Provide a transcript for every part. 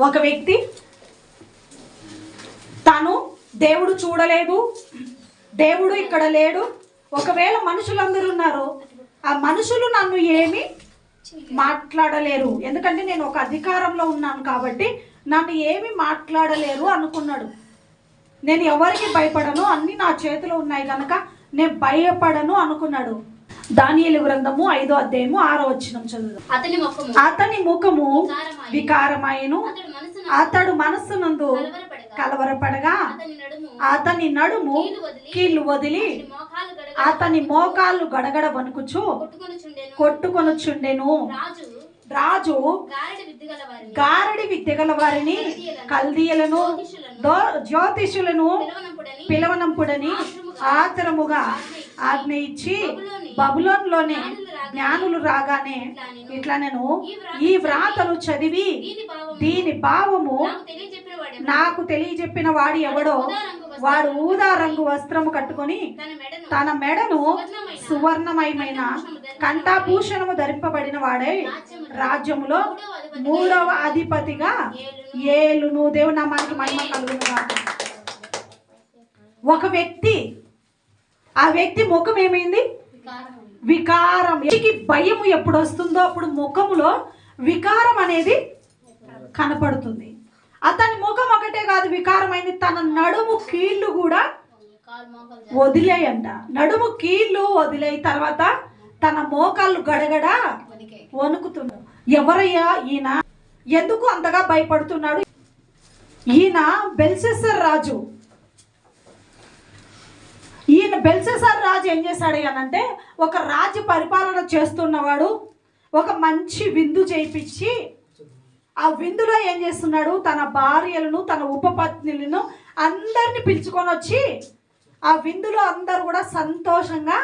ఒక వ్యక్తి తను దేవుడు చూడలేదు దేవుడు ఇక్కడ లేడు. ఒకవేళ మనుషులందరూ ఉన్నారు ఆ మనుషులు నన్ను ఏమి మాట్లాడలేరు. ఎందుకంటే నేను ఒక అధికారంలో ఉన్నాను కాబట్టి నన్ను ఏమి మాట్లాడలేరు అనుకున్నాడు. నేను ఎవరికి భయపడను? అన్నీ నా చేతిలో ఉన్నాయి కనుక నేను భయపడను అనుకున్నాడు. దానియేలు గ్రంథము ఐదో అధ్యాయము ఆరో వచ్చినం చదువు అతని ముఖము అతని ముఖము వికారమాయెను. అతడు అతడు మనస్సునందు కలవరపడగా. అతని నడుము కీళ్ళు వదిలి అతని మోకాళ్ళు గడగడ వణుకుచు కొట్టుకొనుచుండెను. రాజు గారెడి విద్యగల వారిని కల్దీయులను. జ్యోతిషులను పిలవనంపుడని ఆతరముగా ఆజ్ఞ ఇచ్చి బబులోన్లోని జ్ఞానులు రాగానే ఇట్లా నేను ఈ వ్రాతలు చదివి దీని భావము నాకు తెలియజెప్పిన వాడు ఎవడో? వాడు ఊదా రంగు వస్త్రము కట్టుకొని తన మెడను సువర్ణమయమైన కంఠాభూషణము ధరింపబడిన వాడే రాజ్యములో మూడవ అధిపతిగా ఏలును. దేవుని నామానికి మహిమ కలుగును. ఒక వ్యక్తి ఆ వ్యక్తి ముఖం ఏమైంది? వికారం. వ్యక్తికి భయం ఎప్పుడు వస్తుందో అప్పుడు ముఖములో వికారం అనేది కనపడుతుంది. అతని ముఖం ఒకటే కాదు వికారమైంది. తన నడుము కీళ్ళు కూడా వదిలేయంట. నడుము కీళ్ళు వదిలేయి. తర్వాత తన మోకాళ్ళు గడగడ వణుకుతున్నాడు ఎవరయ్యా ఈయన? ఎందుకు అంతగా భయపడుతున్నాడు? ఈయన బెల్సెసర్ రాజు. ఈయన బెల్సెసర్ రాజు ఏం చేశాడు అనంటే ఒక రాజు పరిపాలన చేస్తున్నవాడు ఒక మంచి విందు చేయించి ఆ విందులో ఏం చేస్తున్నాడు? తన భార్యలను తన ఉపపత్నులను అందరిని పిలుచుకొని వచ్చి ఆ విందులో అందరు కూడా సంతోషంగా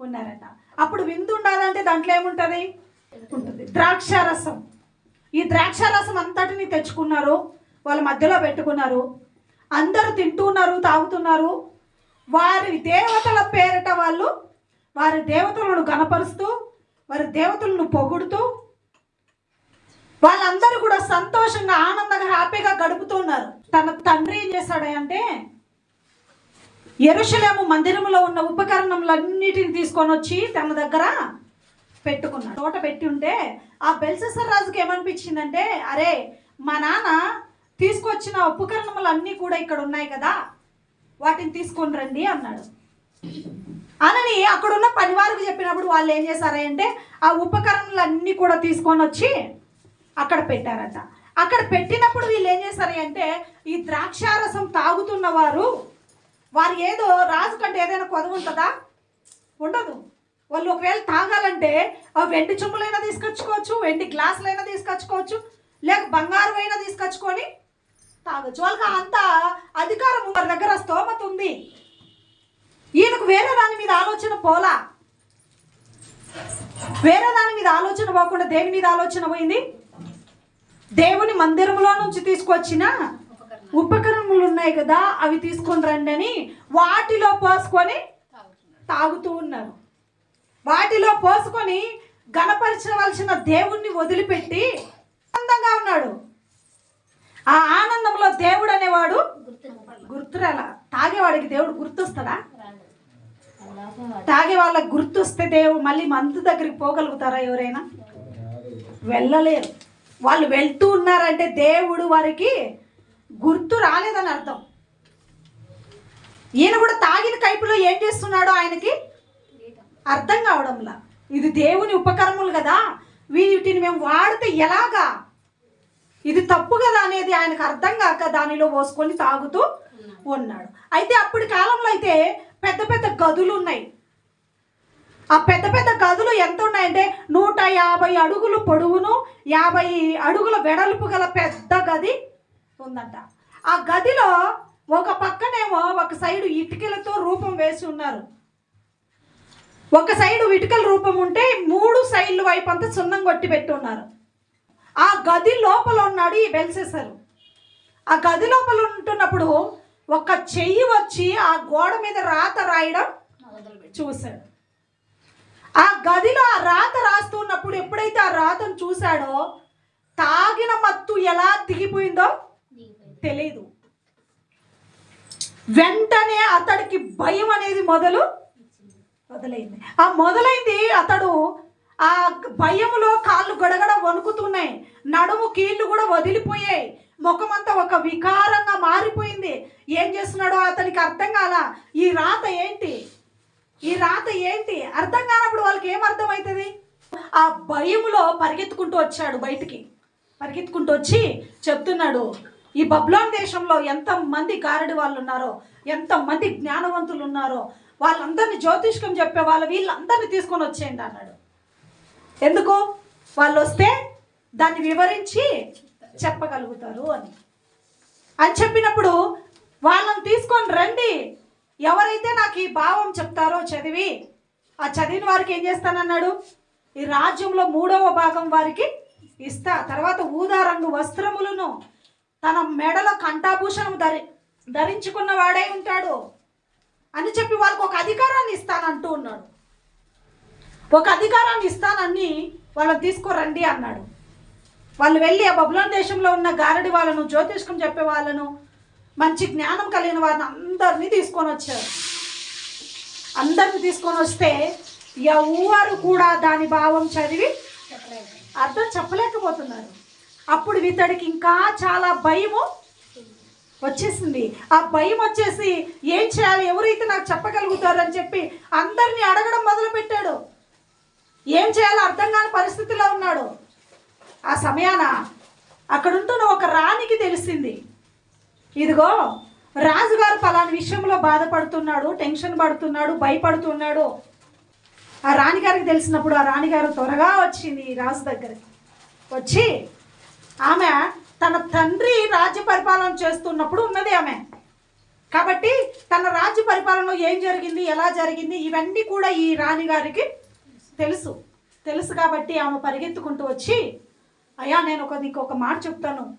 ఉన్నారట. అప్పుడు విందు ఉండాలంటే దాంట్లో ఏముంటుంది? ఉంటుంది. ద్రాక్షారసం. ఈ ద్రాక్షారసం అంతటిని తెచ్చుకున్నారు. వాళ్ళ మధ్యలో పెట్టుకున్నారు. అందరూ తింటున్నారు తాగుతున్నారు. వారి దేవతల పేరిట వాళ్ళు వారి దేవతలను కనపరుస్తూ వారి దేవతలను పొగుడుతూ వాళ్ళందరూ కూడా సంతోషంగా ఆనందంగా హ్యాపీగా గడుపుతున్నారు తన తండ్రి ఏం చేశాడు అంటే ఎరుషలేము మందిరంలో ఉన్న ఉపకరణములన్నిటిని తీసుకొని వచ్చి తన దగ్గర పెట్టుకున్నాడు. తోట పెట్టి ఉంటే ఆ బెల్సెసర్ రాజుకి ఏమనిపించిందంటే అరే మా నాన్న తీసుకొచ్చిన ఉపకరణములన్నీ కూడా ఇక్కడ ఉన్నాయి కదా. వాటిని తీసుకొని రండి అన్నాడు. అనని అక్కడున్న పనివారికి చెప్పినప్పుడు వాళ్ళు ఏం చేశారంటే ఆ ఉపకరణలన్నీ కూడా తీసుకొని వచ్చి అక్కడ పెట్టారట. అక్కడ పెట్టినప్పుడు వీళ్ళు ఏం చేశారు అంటే ఈ ద్రాక్షారసం తాగుతున్న వారు వారు ఏదో రాజు కంటే ఏదైనా కొదవ ఉంటుందా? ఉండదు. వాళ్ళు ఒకవేళ తాగాలంటే ఆ వెండి చెంబులైనా తీసుకొచ్చుకోవచ్చు వెండి గ్లాసులైనా తీసుకొచ్చుకోవచ్చు లేక బంగారమైనా అయినా తీసుకొచ్చుకొని తాగొచ్చు. వాళ్ళకి అంత అధికారం వారి దగ్గర స్తోమత ఉంది. ఈయనకు వేరే దాని మీద ఆలోచన పోలా? వేరే దాని మీద ఆలోచన పోకుండా దేని మీద ఆలోచన పోయింది? దేవుని మందిరంలో నుంచి తీసుకొచ్చిన ఉపకరణములు ఉన్నాయి కదా అవి తీసుకొని రండి అని వాటిలో పోసుకొని తాగుతూ ఉన్నారు. వాటిలో పోసుకొని గణపరచవలసిన దేవుణ్ణి వదిలిపెట్టి అందంగా ఉన్నాడు. ఆ ఆనందంలో దేవుడు అనేవాడు గుర్తురాల. తాగేవాడికి దేవుడు గుర్తొస్తాడా? తాగే వాళ్ళకి గుర్తొస్తే దేవుడు మళ్ళీ మందు దగ్గరికి పోగలుగుతారా ఎవరైనా? వెళ్ళలేరు. వాళ్ళు వెళ్తూ ఉన్నారంటే దేవుడు వారికి గుర్తు రాలేదని అర్థం. ఈయన కూడా తాగిన కైపులో ఏం చేస్తున్నాడో ఆయనకి అర్థం కావడంలా. ఇది దేవుని ఉపకరణములు కదా. వీటిని మేము వాడితే ఎలాగా? ఇది తప్పు కదా అనేది ఆయనకు అర్థం కాక దానిలో పోసుకొని తాగుతూ ఉన్నాడు. అయితే అప్పటి కాలంలో అయితే పెద్ద పెద్ద గదులు ఉన్నాయి. ఆ పెద్ద పెద్ద గదులు ఎంత ఉన్నాయంటే నూట యాభై అడుగులు పొడవును యాభై అడుగుల వెడల్పు గల పెద్ద గది ఉందంట. ఆ గదిలో ఒక పక్కనేమో ఒక సైడు ఇటుకలతో రూపం వేసి ఉన్నారు. ఒక సైడు ఇటుకల రూపం ఉంటే మూడు సైడ్లు వైపు అంతా సున్నం కొట్టి పెట్టి ఉన్నారు. ఆ గది లోపల ఉన్నాడు ఈ బెల్సెసరు. ఆ గది లోపల ఉంటున్నప్పుడు ఒక చెయ్యి వచ్చి ఆ గోడ మీద రాత రాయడం చూశాడు. ఆ గదిలో ఆ రాత రాస్తున్నప్పుడు ఎప్పుడైతే ఆ రాతను చూశాడో తాగిన ఎలా దిగిపోయిందో దిగిపోయింది. తెలియదు వెంటనే అతడికి భయం అనేది మొదలు మొదలైంది. ఆ మొదలైంది అతడు ఆ భయంలో కాళ్ళు గడగడ వణుకుతున్నాయి. నడుము కీళ్ళు కూడా వదిలిపోయాయి. ముఖమంతా ఒక వికారంగా మారిపోయింది. ఏం చేస్తున్నాడో అతనికి అర్థం కాల. ఈ రాత ఏంటి? ఈ రాత ఏంటి? అర్థం కానప్పుడు వాళ్ళకి ఏం అర్థమవుతుంది? ఆ భయములో పరిగెత్తుకుంటూ వచ్చాడు బయటికి. పరిగెత్తుకుంటూ వచ్చి చెప్తున్నాడు ఈ బబ్లాన్ దేశంలో ఎంతమంది గారడి వాళ్ళు ఉన్నారో ఎంతమంది జ్ఞానవంతులు ఉన్నారో వాళ్ళందరినీ జ్యోతిష్కం చెప్పే వాళ్ళు వీళ్ళందరినీ తీసుకొని వచ్చేయండి అన్నాడు. ఎందుకు? వాళ్ళు వస్తే దాన్ని వివరించి చెప్పగలుగుతారు అని. అని చెప్పినప్పుడు వాళ్ళని తీసుకొని రండి. ఎవరైతే నాకు ఈ భావం చెప్తారో చదివి ఆ చదివిన వారికి ఏం చేస్తానన్నాడు? ఈ రాజ్యంలో మూడవ భాగం వారికి ఇస్తా. తర్వాత ఊదా రంగు వస్త్రములను తన మెడలో కంఠాభూషణం ధరి ధరించుకున్న వాడై ఉంటాడు. అని చెప్పి వాళ్ళకు ఒక అధికారం ఒక అధికారాన్ని ఇస్తానని వాళ్ళని తీసుకురండి అన్నాడు. వాళ్ళు వెళ్ళి ఆ బబులోన్ దేశంలో ఉన్న గారడి వాళ్ళను జ్యోతిష్కం చెప్పే వాళ్ళను మంచి జ్ఞానం కలిగిన వారిని అందరినీ తీసుకొని వచ్చారు. అందరిని తీసుకొని వస్తే ఎవరు కూడా దాని భావం చదివి అర్థం చెప్పలేకపోతున్నారు. అప్పుడు ఇతడికి ఇంకా చాలా భయము వచ్చేసింది. ఆ భయం వచ్చేసి ఏం చేయాలి ఎవరైతే నాకు చెప్పగలుగుతారు అని చెప్పి అందరినీ అడగడం మొదలుపెట్టాడు. ఏం చేయాలో అర్థం కాని పరిస్థితిలో ఉన్నాడు. ఆ సమయాన అక్కడుంటున్న ఒక రాణికి తెలిసింది. ఇదిగో రాజుగారు ఫలాని విషయంలో బాధపడుతున్నాడు టెన్షన్ పడుతున్నాడు భయపడుతున్నాడు. ఆ రాణిగారికి తెలిసినప్పుడు ఆ రాణిగారు త్వరగా వచ్చింది ఈ రాజు దగ్గరికి. వచ్చి ఆమె తన తండ్రి రాజ్య పరిపాలన చేస్తున్నప్పుడు ఉన్నది ఆమె. కాబట్టి తన రాజ్య పరిపాలనలో ఏం జరిగింది ఎలా జరిగింది ఇవన్నీ కూడా ఈ రాణిగారికి తెలుసు. తెలుసు కాబట్టి ఆమె పరిగెత్తుకుంటూ వచ్చి అయ్యా నేను ఒక నీకు ఒక మాట చెప్తాను.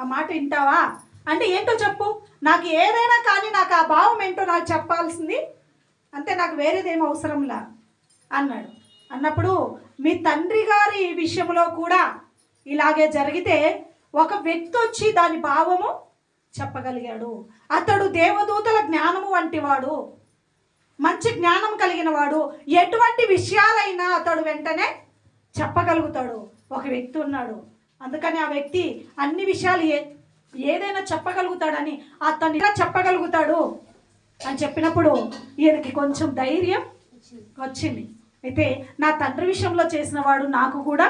ఆ మాట వింటావా? అంటే ఏంటో చెప్పు. నాకు ఏదైనా కానీ నాకు ఆ భావం ఏంటో నాకు చెప్పాల్సింది. అంతే నాకు వేరేదేం అవసరంలా అన్నాడు. అన్నప్పుడు మీ తండ్రి గారి విషయంలో కూడా ఇలాగే జరిగితే ఒక వ్యక్తి వచ్చి దాని భావము చెప్పగలిగాడు. అతడు దేవదూతల జ్ఞానము వంటివాడు. మంచి జ్ఞానం కలిగిన వాడు ఎటువంటి విషయాలైనా అతడు వెంటనే చెప్పగలుగుతాడు. ఒక వ్యక్తి ఉన్నాడు. అందుకని ఆ వ్యక్తి అన్ని విషయాలు ఏ ఏదైనా చెప్పగలుగుతాడని అతన్ని ఇలా చెప్పగలుగుతాడు అని చెప్పినప్పుడు ఈయనకి కొంచెం ధైర్యం వచ్చింది. అయితే నా తండ్రి విషయంలో చేసిన వాడు నాకు కూడా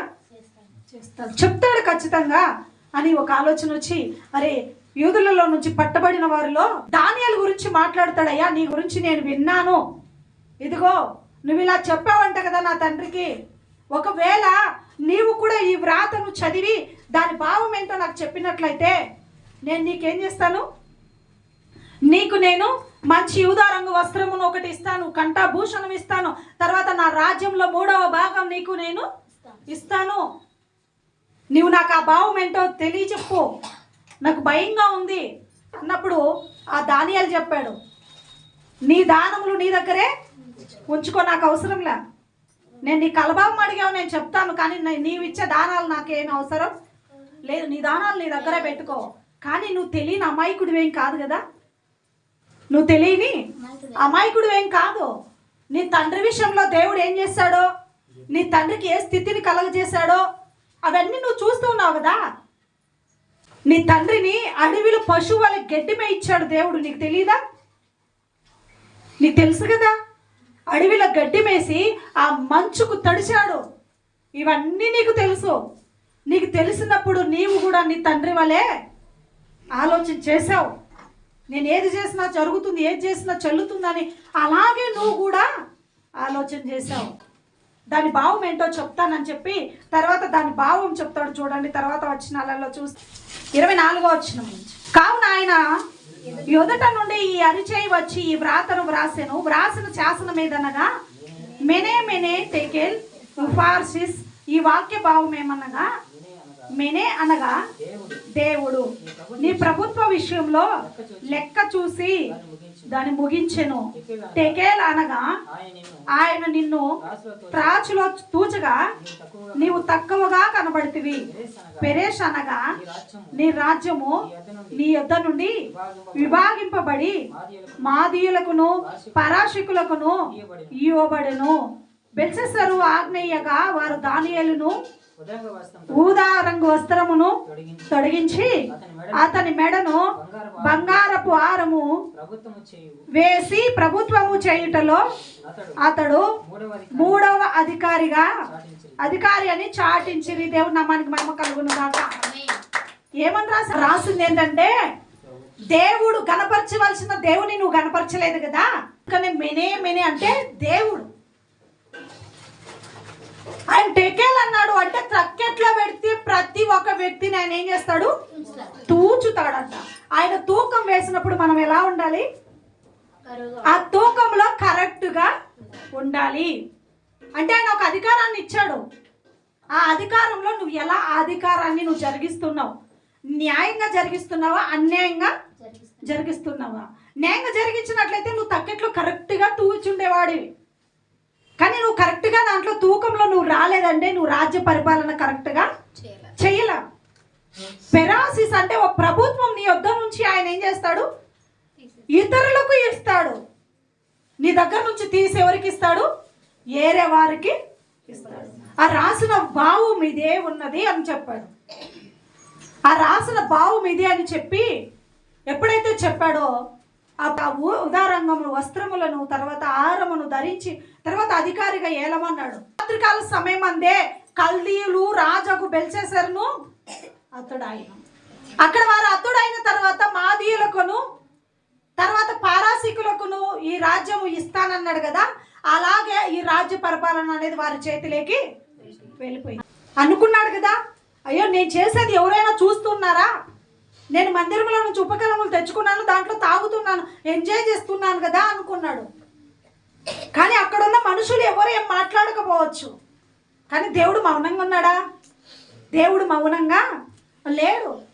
చేస్తాడు. చెప్తాడు ఖచ్చితంగా అని ఒక ఆలోచన వచ్చి అరే యూదులలో నుంచి పట్టబడిన వారిలో దానియాల గురించి మాట్లాడతాడయ్యా నీ గురించి నేను విన్నాను. ఇదిగో నువ్వు ఇలా చెప్పావంట కదా నా తండ్రికి. ఒకవేళ నీవు కూడా ఈ వ్రాతను చదివి దాని భావం ఏంటో నాకు చెప్పినట్లయితే నేను నీకేం చేస్తాను? నీకు నేను మంచి యూదారంగు వస్త్రమును ఒకటి ఇస్తాను కంఠాభూషణం ఇస్తాను. తర్వాత నా రాజ్యంలో మూడవ భాగం నీకు నేను ఇస్తాను. ఇస్తాను. నీవు నాకు ఆ భావం ఏంటో తెలియచెప్పు. నాకు భయంగా ఉంది. అన్నప్పుడు ఆ దానియాలు చెప్పాడు. నీ దానములు నీ దగ్గరే ఉంచుకో నాకు అవసరంలే నేను నీ కలభావం అడిగావు నేను చెప్తాను కానీ నీ- నీవు ఇచ్చే దానాలు నాకేం అవసరం లేదు. నీ దానాలు నీ దగ్గరే పెట్టుకో. కానీ నువ్వు తెలియని అమాయకుడివేం కాదు కదా? నువ్వు తెలియని అమాయకుడివేం అమాయకుడు ఏం కాదు. నీ తండ్రి విషయంలో దేవుడు ఏం చేశాడో నీ తండ్రికి ఏ స్థితిని కలగజేశాడో? అవన్నీ నువ్వు చూస్తూ ఉన్నావు కదా? నీ తండ్రిని అడవిలో పశువుల గడ్డి ఇచ్చాడు దేవుడు. నీకు తెలియదా నీకు తెలుసు కదా? అడవిలో గడ్డి మేసి ఆ మంచుకు తడిచాడు. ఇవన్నీ నీకు తెలుసు. నీకు తెలిసినప్పుడు నీవు కూడా నీ తండ్రి వలే ఆలోచన చేసావు నేను ఏది చేసినా జరుగుతుంది ఏది చేసినా చెల్లుతుందని అలాగే నువ్వు కూడా ఆలోచన చేసావు దాని భావం ఏంటో చెప్తానని చెప్పి తర్వాత దాని భావం చెప్తాడు చూడండి తర్వాత వచ్చినాలలో చూస్తే ఇరవై నాలుగో వచ్చిన కావున ఆయన ఎదుట నుండి ఈ అరిచేయి వచ్చి ఈ వ్రాతను వ్రాసెను. వ్రాసిన శాసనం ఏదనగా? మెనే మెనే టేకెల్ ఉఫార్సిస్. ఈ వాక్య భావం ఏమనగా? మెనే అనగా దేవుడు. నీ ప్రభుత్వ విషయంలో లెక్క చూసి దాన్ని ముగించెను. తెకేల్ అనగా ఆయన నిన్ను త్రాచులో తూచగా నీవు తక్కువగా కనబడితివి. పెరేష్ అనగా నీ రాజ్యము నీ యొద్ద నుండి విభాగింపబడి మాదీయులకు మాదీయులకును పరాశికులకును ఇవ్వబడెను బెల్సెసరు ఆగ్నేయగా వారు దానియేలును ఊదా రంగు వస్త్రమును తొడిగించి అతని మెడ అతని మెడను బంగారపు ఆరము వేసి ప్రభుత్వము చేయుటలో అతడు మూడవ అధికారి మూడవ అధికారిగా చాటించి. అధికారి అని చాటించిరి. దేవుని నామానికి మహిమ కలుగును ఆమేన్. ఏమని రాసి రాసింది ఏంటంటే దేవుడు గణపరచవలసిన దేవుని నువ్వు గణపరచలేదు కదా? కానీ మెనే మెనే అంటే దేవుడు. ఆయన టెకేల్ అన్నాడు అంటే ట్రక్కెట్లో పెడితే ప్రతి ఒక్క వ్యక్తిని ఆయన ఏం చేస్తాడు. తూచుతాడంట. ఆయన తూకం వేసినప్పుడు మనం ఎలా ఉండాలి? ఆ తూకంలో కరెక్ట్గా ఉండాలి. అంటే ఆయన ఒక అధికారాన్ని ఇచ్చాడు. ఆ అధికారంలో నువ్వు ఎలా ఆ అధికారాన్ని నువ్వు జరిగిస్తున్నావు? న్యాయంగా జరిగిస్తున్నావా? అన్యాయంగా. జరిగిస్తున్నావా? న్యాయంగా జరిగించినట్లయితే నువ్వు తక్కెట్లో కరెక్ట్గా తూచుండేవాడివి. కానీ నువ్వు కరెక్ట్గా దాంట్లో తూకంలో నువ్వు రాలేదంటే నువ్వు రాజ్య పరిపాలన కరెక్ట్గా చేయాలి. చేయలా. పెరాసిస్ అంటే ఒక ప్రభుత్వం నీ యొద్ద నుంచి ఆయన ఏం చేస్తాడు. ఇతరులకు ఇస్తాడు. నీ దగ్గర నుంచి తీసి ఎవరికి ఇస్తాడు? ఏరే వారికి ఇస్తాడు. ఆ రాసిన భావం ఇదే ఉన్నది అని చెప్పాడు. ఆ రాసిన భావం ఇదే అని చెప్పి ఎప్పుడైతే చెప్పాడో ఆ ఉ- ఉదారంగమును వస్త్రములను తర్వాత ఆహారమును ధరించి తర్వాత అధికారిగా ఏలమన్నాడు. రాత్రికాల సమయం అందే కల్దీయులు రాజాకు బెల్చేసరును అతడాయన. అక్కడ వారు అతడైన తర్వాత మాదీయులకును తర్వాత పారాసికులకును ఈ రాజ్యము ఇస్తానన్నాడు కదా అలాగే ఈ రాజ్య పరిపాలన అనేది వారి చేతిలోకి వెళ్ళిపోయింది. అనుకున్నాడు కదా అయ్యో నేను చేసేది ఎవరైనా చూస్తున్నారా? నేను మందిరంలో నుంచి ఉపకరణములు తెచ్చుకున్నాను దాంట్లో తాగుతున్నాను ఎంజాయ్ చేస్తున్నాను కదా అనుకున్నాడు. కానీ అక్కడున్న మనుషులు ఎవరు ఏం మాట్లాడకపోవచ్చు. కానీ దేవుడు మౌనంగా ఉన్నాడా? దేవుడు మౌనంగా లేడు.